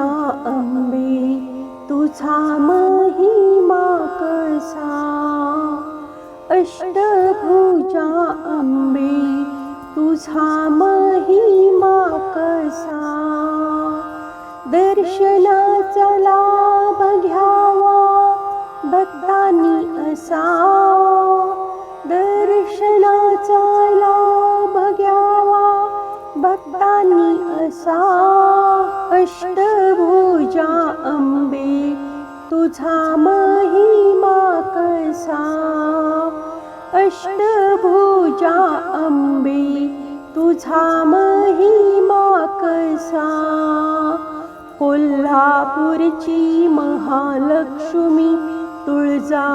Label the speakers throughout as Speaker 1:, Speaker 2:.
Speaker 1: या अंबे तुझा महिमा कसा अष्टभुजा अंबे तुझा महिमा कसा दर्शनाचा लाभ घ्यावा भक्तांनी असा दर्शनाचा लाभ घ्यावा भक्तांनी असा तुझ्या अंबे तुझा महिमा कसा? अष्टभुजा अंबे तुझा महिमा कसा? कोल्हापूरची महालक्ष्मी तुळजा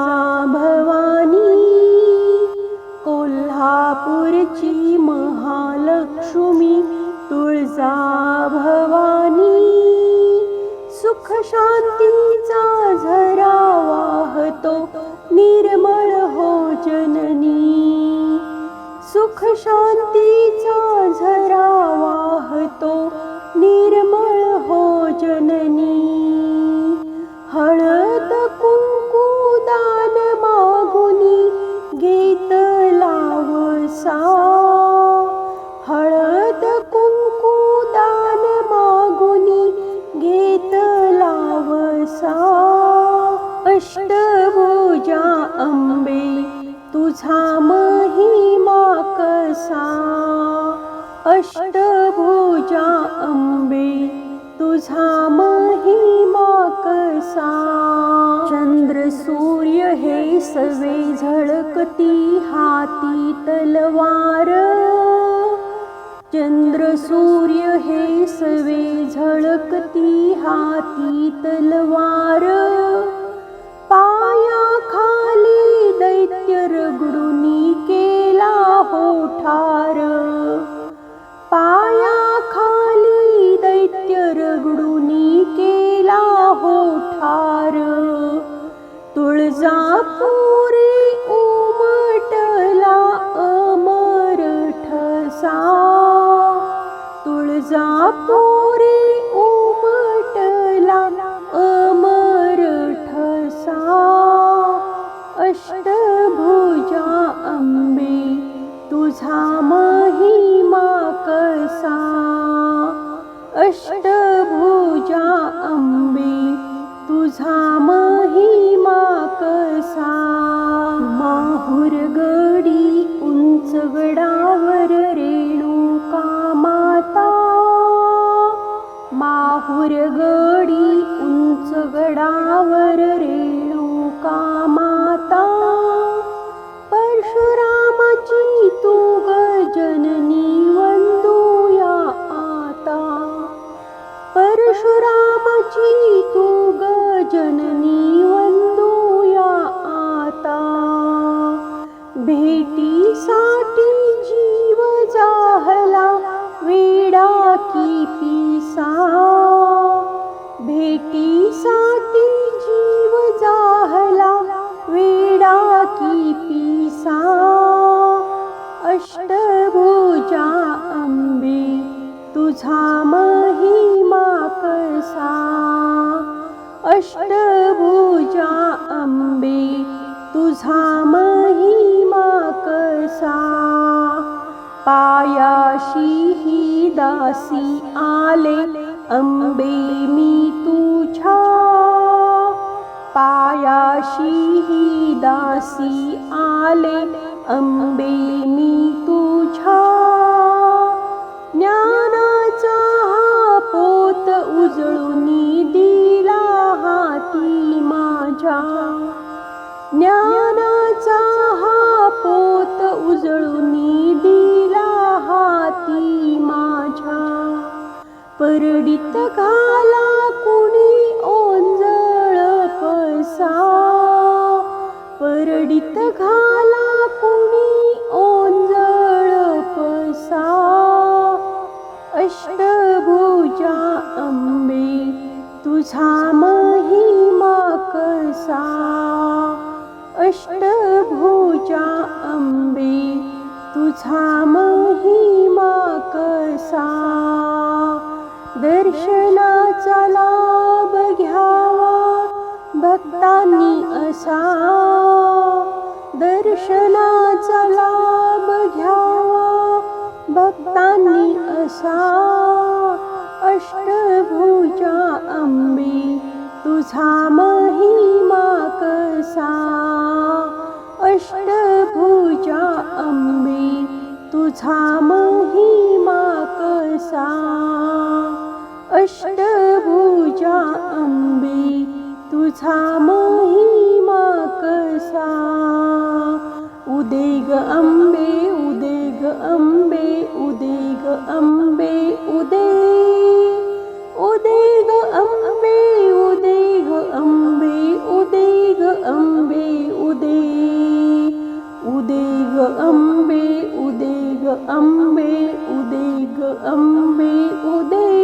Speaker 1: भवानी. कोल्हापूरची महालक्ष्मी तुळजा भवानी. सुख शांतीचा झरा वाहतो निर्मळ हो जननी. सुख शांतीचा झरा वाहतो निर्मळ हो जननी. तुझा महिमा कसा? अष्टभुजा अंबे तुझा महिमा कसा? चंद्र सूर्य हे सवे झळकती हाती तलवार. चंद्र सूर्य हे सवे झळकती हाती तलवार. तुळजापुरी उमटला अमर ठसा. तुळजापुरी उमटला अमर ठसा. अष्टभुजा अंबे तुझा महिमा कसा. अष्टभुजा अंबे तुझा भुरगडी उंचगडावर उंच गडावर रेणुका माता? माहुर गडी उंच गडावर रेणुका माता? परशुरामाची तू गजननी वंदूया आता. परशुरामाची तू गजननी भेटीसाठी जीव जाहला वेडा की पिसा. अष्टभुजा अंबे तुझा महिमा कसा अष्टभुजा अंबे तुझा महिमा कसा पायाशी ही दासी आले अंबे मी तुझ्या पायाशी ही दासी आले. अंबे मी तुझ्या ज्ञानाचा हा पोत उजळूनी दिला हाती माझ्या. ज्ञानाचा हा पोत उजळूनी परडित घाला कुणी ओंजळ पसा. परडित घाला कुणी ओंजळ पसा. अष्टभुजा अंबे तुझा महिमा कसा. अष्टभुजा अंबे तुझा महिमा कसा. दर्शनाचा लाभ भक्तांनी असा दर्शनाचा लाभ घ्यावा भक्तांनी असा अष्टभुजा अंबे तुझा महिमा कसा? अष्टभुजा अंबे तुझा महिमा कसा? अष्टभुजा अंबे तुझा महिमा कसा? उदेग अंबे उदेग अंबे उदे अंबे उदे उदेग अंबे उदे अंबे उदेग अंबे उदे उदेग अंबे उदेग अंबे उदेग अंबे उदे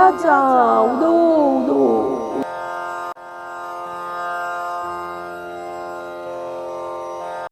Speaker 1: ग अंबे उदे आई राजाचा उदो उदो